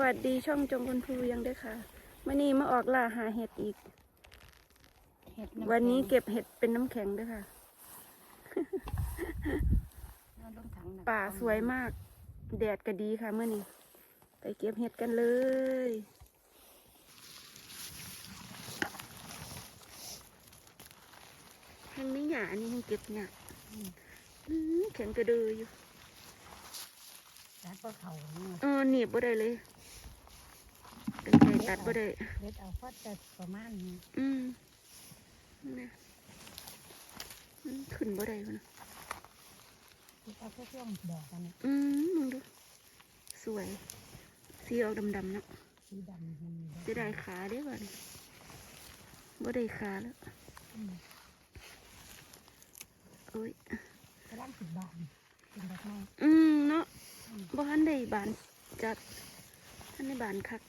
วัสดีช่องจงคนภูยังด้วยค่ะมื่อนี้มาออกล่าหาเห็ดอีก เห็ดำวันนี้แข็งเก็บเห็ดเป็นน้ำแข็งด้วยค่ะเอาลงถังน่ะป่าสวยมาก แดดก็ดีค่ะเมื่อนี้ ไปเก็บเห็ดกันเลย ทางนี้หยานี่ยังเก็บหยาอืมอื้อแข็งกระเดืออยู่ ตัดปลาเขาเนี่ยเออหนีบบ่ได้เลยเป็นไงตัดบ่ได้เด็ดเอาพอแต่ประมาณนี้อืมนะอืมขึ้นบ่ได้พุ่นนะที่เอาแค่ช่วงดอกกันอืมมึงดู สวย สีออกดำๆเนาะสีดำมันมีจะได้ขาได้บ่เนี่ยบ่ได้ขาแล้วอืมโอ้ยกระด้างสิบบาทเป็นดอกไม้อืมเนาะอืม บ่ทันได้บานจัดทันได้บานคัก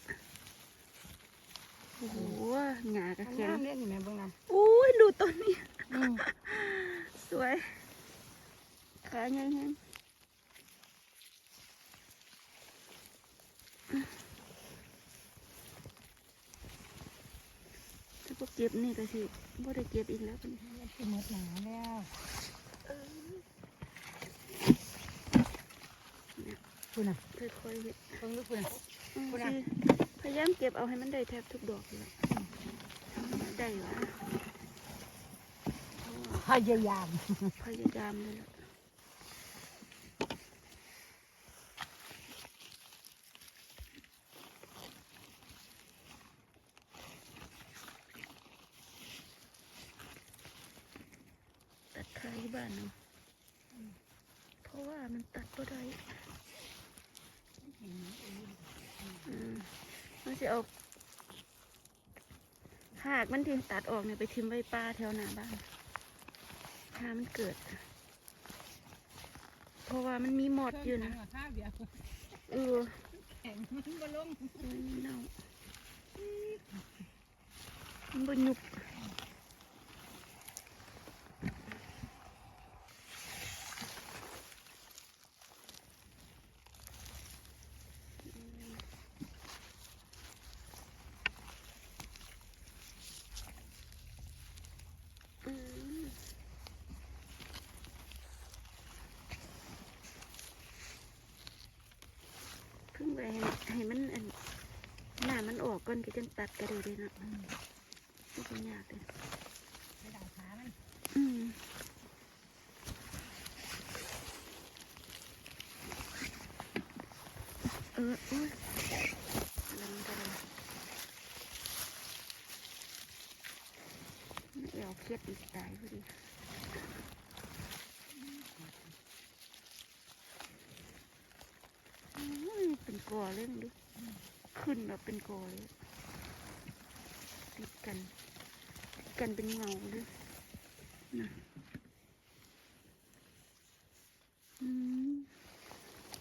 โอ้โหหญ้ากระมันแข็งงามเล่นอยู่ไหมเบ้างนะอุ้ยดูต้นนี้อืมสวย ขาใหญ่แฮงถ้าพวกเก็บนี่ก็สิบ่ได้เก็บอีกแล้วปะเนี่ยนี่คือหมดหนาแล้ว คุณน่ะค่อยๆเฮ็ดเพิ่งรู้คุณน่ะอืมพูดนะสิพยายามเก็บเอาให้มันได้แทบทุกดอกเลยล่ะได้วะพยายามพยายามเลยล่ะตัดขายที่บ้านเนาะเพราะว่ามันตัดก็ได้อืม มันจะเอาหากมันที่ตัดออกเนี่ยไปทิ้งไว้ป้าแถวหน้าบ้านถ้ามันเกิด เพราะว่ามันมีหมดอยู่นะข้าวเดียวเออแข็งมันบ่ลงมันเน่ามันบหยุบอืมเพิ่ง ไปให้ให้มันอันหน้ามันออกก่อนก็จังตัดก็ได้เลยเนาะไม่เป็นยากเลยไปด่าขามันอืมเอออุ้ยอะไรมันก็ได้ไม่เอาเครียดอีกตายพอดีอุ้ยเป็น กอเลยมึงดูขึ้นแบบเป็นกอเลยติดกันติดกันเป็นเงาเลยนะอืม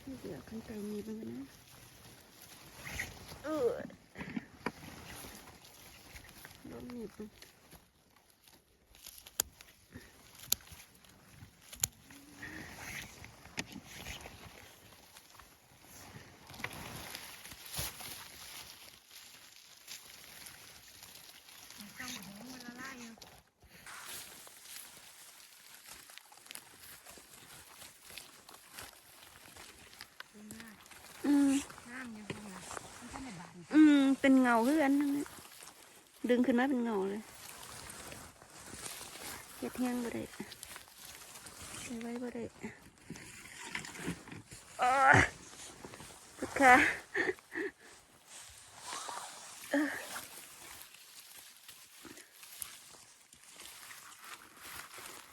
ไม่เดี๋ยวข้างใจมีบ้างนะเออลองหนีบดูอืม น้ำยังคงหลับมันก็ไม่บาน อืม เป็นเงาเพื่อนดึงขึ้นมาเป็นเงาเลยเฮ็ดแห้งบ่ได้ใช้ไว้บ่ได้โอ้ยพุดค่ะ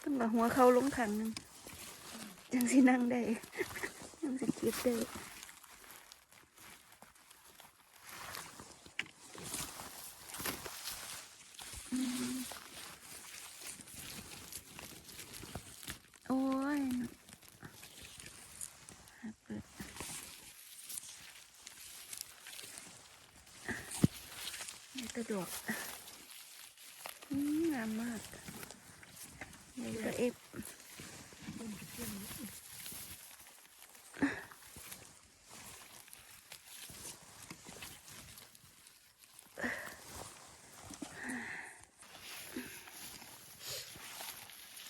ต้องเอาหัวเข้าลงถังนึงจังสินั่งได้จังสิเก็บได้ามมากนี่ก็เอฟ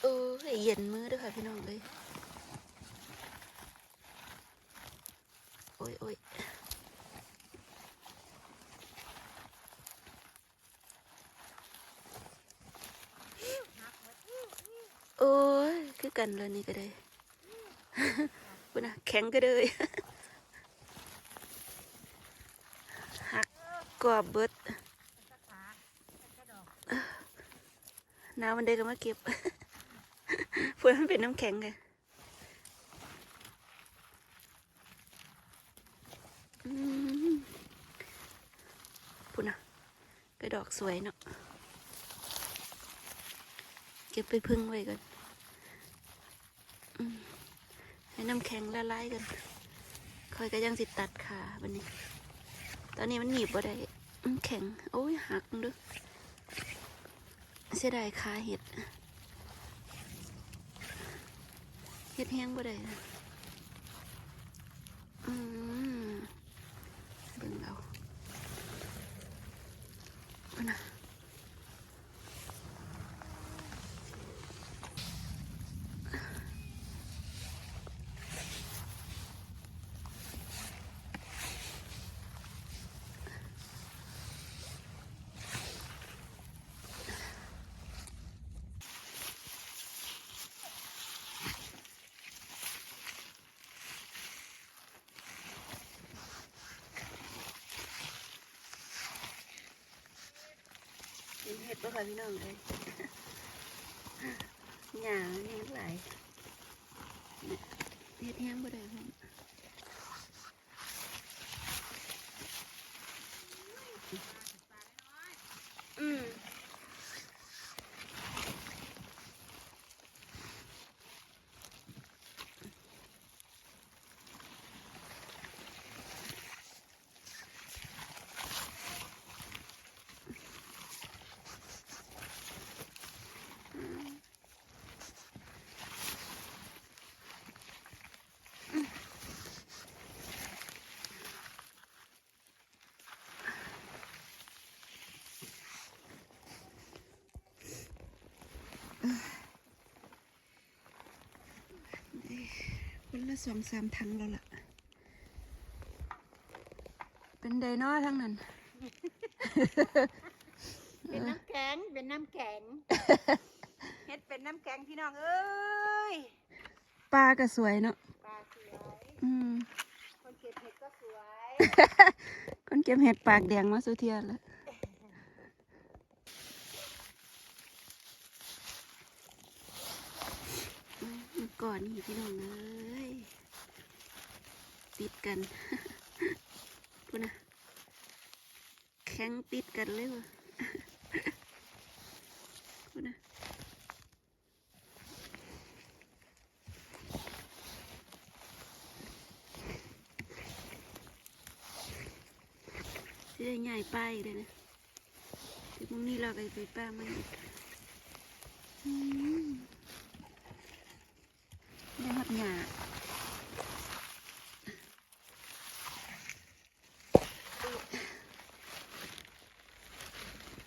โอ้ยเย็นมือด้วยค่ะพี่น้องเลยโอ้ยโอ้ย คือกันเลยนี่ก็ได้ปุ่นะแข็งก็เลยหักกรอบเบิดสักขาสักดน้ำมันเด็กก็มาเก็บเพื่อมันเป็นน้ำแข็งไงอืมปุ่นะกระดอกสวยเนาะเก็บไปพึ่งไว้ก่อน ให้น้ำแข็งละลายกันคอยก็ยังสิตัดขาบันนี้ ตอนนี้มันหนีบบ่ได้แข็ง โอ้ยหักด้วยเสียดายคาเห็ด เห็ดแห้งบ่ได้นะอืมเบิ่งเอาเอานะ ก็เค่ะพี่น้องเลยหญ้ามันแห้งหลายเห็ดแห้งบ่ได้พ่อมอืม คนละสองสามถังแล้วล่ะ เป็นไดโนอทั้งนั้น เป็นน้ำแข็ง เป็นน้ำแข็ง เฮ็ดเป็นน้ำแข็งพี่น้องเอ้ย ปลาก็สวยเนาะ ปลาสวย อืม คนเก็บเห็ดก็สวย คนเก็บเห็ดปากแดงมาสุเทียแล้วอืม ก่อนนี่พี่น้องเอ้ยติดกันพูดนะแข็งติดกันเลยวะพูดนะสิได้ใหญ่ไปเลยนะเดี๋ยวพรุ่งนี้เราไปไปป้ามันอืม หอดหยา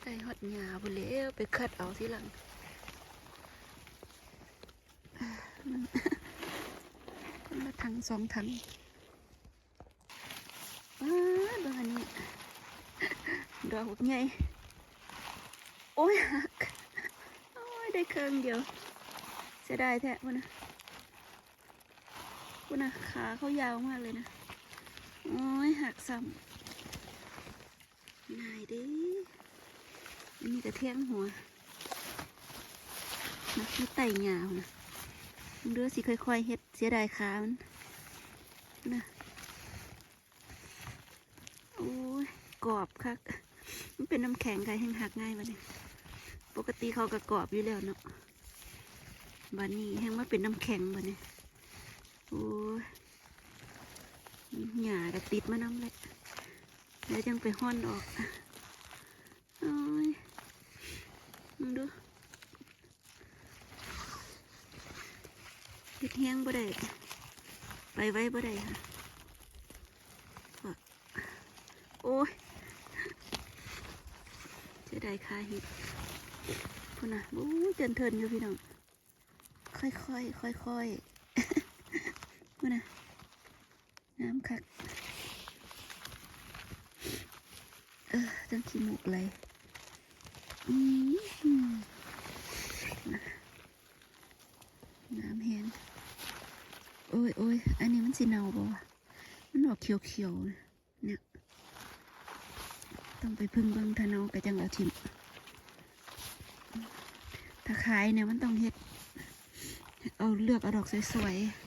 ได้หดหยาบุเล้วไปคัดเอาทีหลังมันคนละถังสองถังว้าดอกนี้ดอกใหญ่โอ้ยหักโอ้ยได้เครื่องเดียวเสียดายแท้พุ่นนะ พุ่นะขาเขายาวมากเลยนะ โอ้ยหักซ้ำนายดิอันนี้กระเทียงหัวนะม่ไต่ยาวนะเดือสิค่อยๆเฮ็ดเสียดายขามันนะโอ้ยกรอบคักมันเป็นน้ำแข็งไงแห้งหักง่ายวันนี้ปกติเขาก็กรอบอยู่แล้วเนาะบันนี้แห้งมาเป็นน้ำแข็งบันนี้ โอ้ยหญ้า ก็ติดมาน้ำเลยแล้วยังไปห้อนออกโอ้ยมึงดูเฮ็ดแห้งบ่ได้ไปไว้บ่ได้ค่ะโอ้ยจะได้คาห็ดพุ่นน่ะบู๊เจนเทินอยู่พี่น้องค่อยๆค่อยๆว่านะน้ำคัก เออต้องขี้มูกเลยน้ำแห้งโอ้ยโอ้ยอันนี้มันสีเนาบ่วะมันออกเขียวๆนะเนี่ย ต้องไปพึ่งเบิ่งทะเนากระจังเอาทิมถ้าขายเนี่ยมันต้องเฮ็ด เอาเลือกเอาดอกสวยๆ